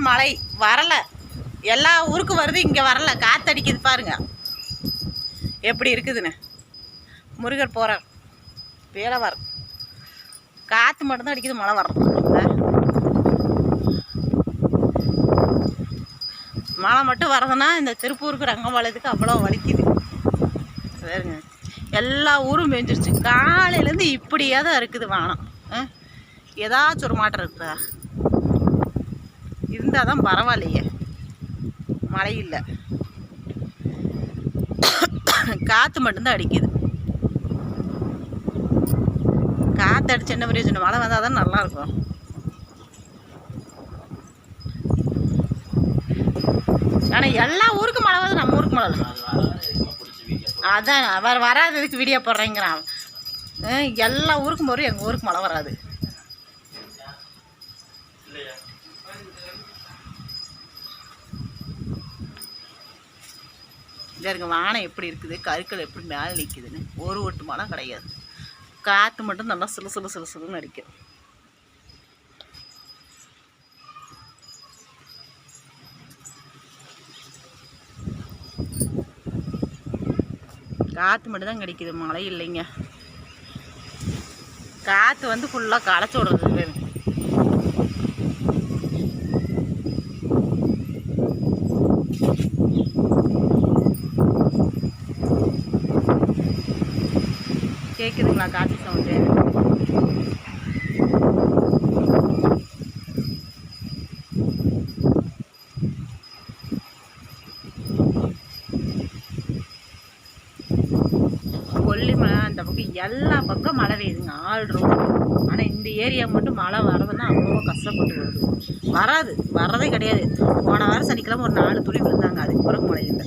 மழை வரலை. எல்லா ஊருக்கும் வருது இங்கே வரல. காத்தடிக்குது பாருங்க. எப்படி இருக்குதுன்னு. முருகர் போகிறார் வேலை வர காற்று மட்டும்தான் அடிக்குது மழை வர்றது மழை மட்டும் வரதுன்னா இந்த திருப்பூருக்கு ரங்கம்பாளையத்துக்கு அவ்வளோ வலிக்குது. சரிங்க. எல்லா ஊரும் பெஞ்சிருச்சு காலையிலேருந்து இப்படியே தான் இருக்குது வானம். ஆ? ஏதாச்சும் ஒரு மாற்றம் இருக்குதா? இருந்தால் தான் பரவாயில்லையே. மழை இல்லை காற்று மட்டும்தான் அடிக்குது. காற்று அடிச்சு என்ன பிரயோஜனம் மழை வந்தால் தான் நல்லாயிருக்கும். ஆனால் எல்லா ஊருக்கும் மழை வருது நம்ம ஊருக்கு மழை அதான் அவர் வராததுக்கு வீடியோ போடுறேங்கிறான். எல்லா ஊருக்கும் போகிறோம் எங்கள் ஊருக்கு மழை வராது. இங்க வானம் எப்படி இருக்குது கருக்கள் எப்படி மேலே நிற்குதுன்னு ஒரு ஒட்டு மழை கிடையாது. காற்று மட்டும் நல்லா சிலு சிலு சிலு சிலுன்னு அடிக்கும். காற்று மட்டும்தான் கிடைக்குது மழை இல்லைங்க. காற்று வந்து ஃபுல்லாக களைச்சி விடுறது கேட்குதுங்களா காற்று சவுண்டு? கொல்லிமலை அந்த பக்கம் எல்லா பக்கம் மழை பெய்யுதுங்க ஆள் ரோடு ஆனால் இந்த ஏரியா மட்டும் மழை வர்றதுன்னா அவ்வளோ கஷ்டப்பட்டு வருது. வராது வர்றதே கிடையாது. போன வாரம் சனிக்கிழமை ஒரு நாலு துளி விழுந்தாங்க அதுக்கு பிறகு மழை இல்லை.